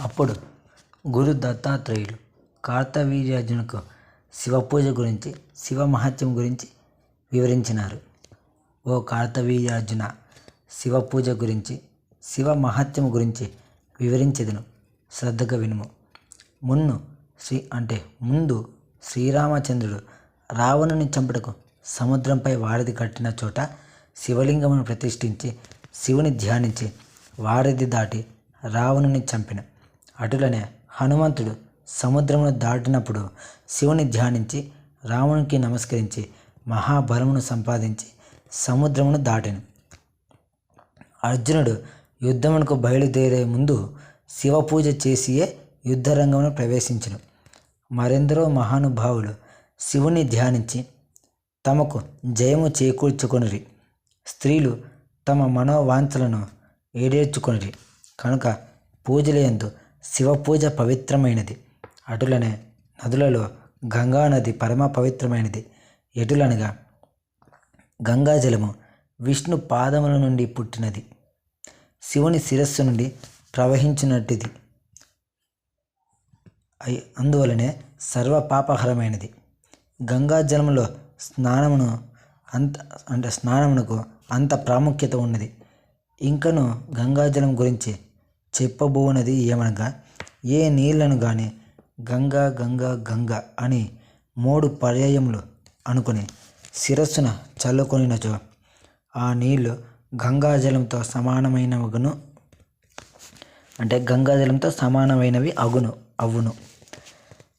అప్పుడు గురు దత్తాత్రేయులు కార్తవీర్యార్జునకు శివపూజ గురించి శివ మహత్యం గురించి వివరించినారు. ఓ కార్తవీర్యార్జున శివపూజ గురించి శివ మహత్యం గురించి వివరించెదను. శ్రద్ధగా వినుము. మున్ను శ్రీ అంటే ముందు శ్రీరామచంద్రుడు రావణుని చంపుటకు సముద్రంపై వారధి కట్టిన చోట శివలింగమును ప్రతిష్ఠించి శివుని ధ్యానించి వారధి దాటి రావణుని చంపిన. అటులనే హనుమంతుడు సముద్రమును దాటినప్పుడు శివుని ధ్యానించి రావణునికి నమస్కరించి మహాబలమును సంపాదించి సముద్రమును దాటెను. అర్జునుడు యుద్ధమునకు బయలుదేరే ముందు శివపూజ చేసియే యుద్ధరంగమును ప్రవేశించను. మరెందరో మహానుభావులు శివుని ధ్యానించి తమకు జయము చేకూర్చుకొనిరి. స్త్రీలు తమ మనోవాంఛలను ఏడేర్చుకొనిరి. కనుక పూజలయందు శివపూజ పవిత్రమైనది. అటులనే నదులలో గంగా నది పరమ పవిత్రమైనది. ఎటులనగా గంగాజలము విష్ణు పాదముల నుండి పుట్టినది. శివుని శిరస్సు నుండి ప్రవహించినట్టుది. అయి అందువలనే సర్వపాపహరమైనది. గంగాజలములో స్నానమును అంత అంటే స్నానమునకు అంత ప్రాముఖ్యత ఉన్నది. ఇంకను గంగాజలం గురించి చెప్పబోనది ఏమనగా ఏ నీళ్ళను గాని గంగా గంగా గంగా అని మూడు పర్యాయములు అనుకుని శిరస్సున చల్లుకొనినచో ఆ నీళ్ళు గంగాజలంతో సమానమైనవగును. అంటే గంగాజలంతో సమానమైనవి అగును అవును.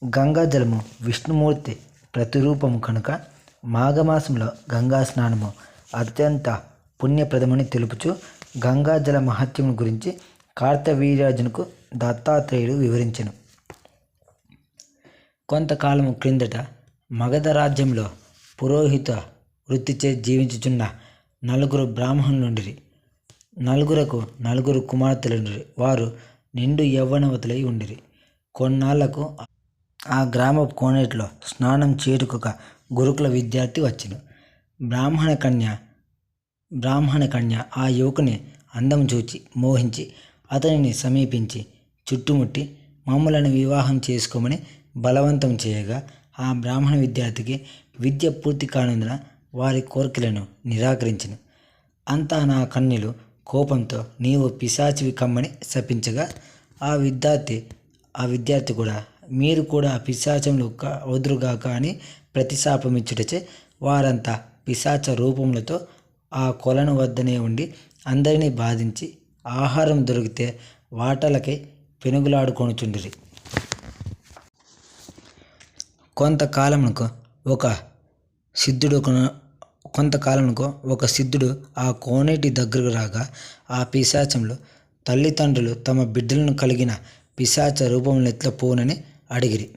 గంగాజలము విష్ణుమూర్తి ప్రతిరూపము కనుక మాఘమాసంలో గంగా స్నానము అత్యంత పుణ్యప్రదమని తెలుపుచు గంగాజల మహత్యము గురించి కార్తవీర్యార్జునకు దత్తాత్రేయుడు వివరించెను. కొంతకాలము క్రిందట మగధ రాజ్యంలో పురోహిత వృత్తిచే జీవించుచున్న నలుగురు బ్రాహ్మణులుండిరి. నలుగురకు నలుగురు కుమార్తెలుండిరి. వారు నిండు యవ్వనవతులై ఉండిరి. కొన్నాళ్ళకు ఆ గ్రామ కోనేటిలో స్నానం చేరుకొక గురుకుల విద్యార్థి వచ్చెను. బ్రాహ్మణ కన్య బ్రాహ్మణ కన్య ఆ యువకుని అందం చూచి మోహించి అతనిని సమీపించి చుట్టుముట్టి మమ్ములను వివాహం చేసుకోమని బలవంతం చేయగా ఆ బ్రాహ్మణ విద్యార్థికి విద్య పూర్తి కానందున వారి కోరికలను నిరాకరించను. అంతా నా కన్యలు కోపంతో నీవు పిశాచివి కమ్మని శపించగా ఆ విద్యార్థి ఆ విద్యార్థి కూడా మీరు కూడా పిశాచములు వదురుగాక అని ప్రతిశాపమిచ్చుటచే వారంతా పిశాచ రూపములతో ఆ కొలను వద్దనే ఉండి అందరినీ బాధించి ఆహారం దొరికితే వాటలకై పెనుగులాడుకొనుచుండిరి. కొంతకాలమునకు ఒక సిద్ధుడు కొంతకాలమునకు ఒక సిద్ధుడు ఆ కోనేటి దగ్గరకు రాగా ఆ పిశాచంలో తల్లిదండ్రులు తమ బిడ్డలను కలిగిన పిశాచ రూపంలో ఎట్లా పోనని అడిగిరి.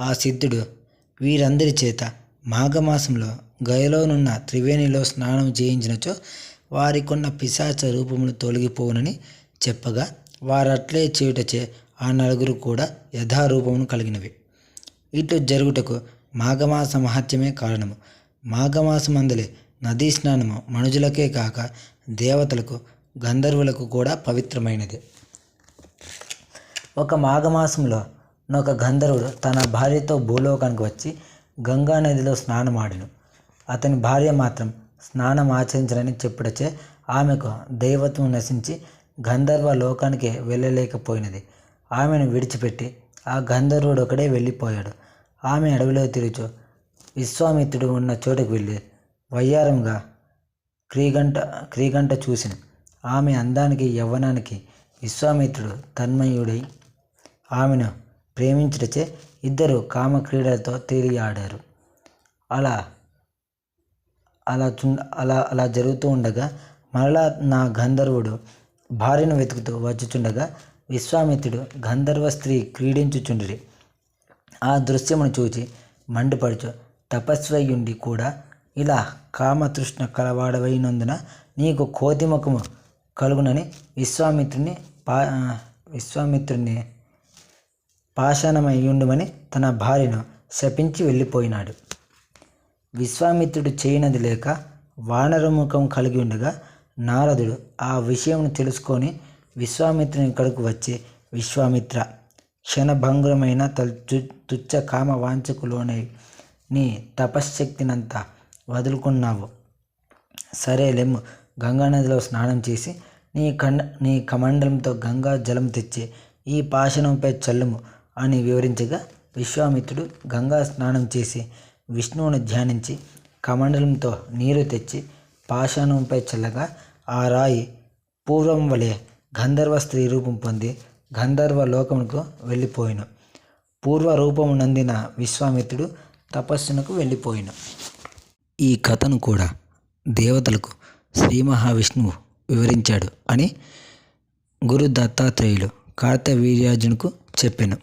ఆ సిద్ధుడు వీరందరి చేత మాఘమాసంలో గయలోనున్న త్రివేణిలో స్నానం చేయించినచో వారికున్న పిశాచ రూపములు తొలగిపోవునని చెప్పగా వారట్లే చేయుటచే ఆ నలుగురు కూడా యథారూపమును కలిగినవి. ఇటు జరుగుటకు మాఘమాస మహత్యమే కారణము. మాఘమాసమందలి నదీ స్నానము మనుజులకే కాక దేవతలకు గంధర్వులకు కూడా పవిత్రమైనది. ఒక మాఘమాసంలో ఒక గంధర్వుడు తన భార్యతో భూలోకానికి వచ్చి గంగా నదిలో స్నానమాడెను. అతని భార్య మాత్రం స్నానం ఆచరించనని చెప్పుటచే ఆమెకు దైవత్వం నశించి గంధర్వ లోకానికి వెళ్ళలేకపోయినది. ఆమెను విడిచిపెట్టి ఆ గంధర్వుడు ఒకడే వెళ్ళిపోయాడు. ఆమె అడవిలో తిరుగుచు విశ్వామిత్రుడు ఉన్న చోటుకు వెళ్ళి వయ్యారంగా క్రీగంట క్రీగంట చూసిన ఆమె అందానికి యవ్వనానికి విశ్వామిత్రుడు తన్మయుడై ఆమెను ప్రేమించుటచే ఇద్దరు కామక్రీడలతో తేలియాడారు అలా అలా అలా అలా జరుగుతూ ఉండగా మరలా నా గంధర్వుడు భార్యను వెతుకుతూ వచ్చుచుండగా విశ్వామిత్రుడు గంధర్వ స్త్రీ క్రీడించుచుండిరి. ఆ దృశ్యమును చూచి మండిపడుచు తపస్వయుండి కూడా ఇలా కామతృష్ణ కలవాడవైనందున నీకు కోతిముఖము కలుగునని విశ్వామిత్రుని పా విశ్వామిత్రుని ఉండుమని తన భార్యను శపించి వెళ్ళిపోయినాడు. విశ్వామిత్రుడు చేయనది లేక వానరముఖం కలిగి ఉండగా నారదుడు ఆ విషయం తెలుసుకొని విశ్వామిత్రుని ఇక్కడకు వచ్చి విశ్వామిత్ర క్షణభంగురమైన తు- తుచ్చ కామ వాంఛకులోనే నీ తపశ్శక్తినంతా వదులుకున్నావు. సరే లెమ్ము గంగానదిలో స్నానం చేసి నీ కండ నీ కమండలంతో గంగా జలం తెచ్చి ఈ పాషణంపై చల్లుము అని వివరించగా విశ్వామిత్రుడు గంగా స్నానం చేసి విష్ణువును ధ్యానించి కమండలంతో నీరు తెచ్చి పాషాణంపై చల్లగా ఆ రాయి పూర్వం వలె గంధర్వ స్త్రీ రూపం పొంది గంధర్వ లోకమునకు వెళ్ళిపోయిన. పూర్వ రూపము నందిన విశ్వామిత్రుడు తపస్సునకు వెళ్ళిపోయిన. ఈ కథను కూడా దేవతలకు శ్రీ మహావిష్ణువు వివరించాడు అని గురు దత్తాత్రేయులు కార్తవీర్యార్జునుకు చెప్పాను.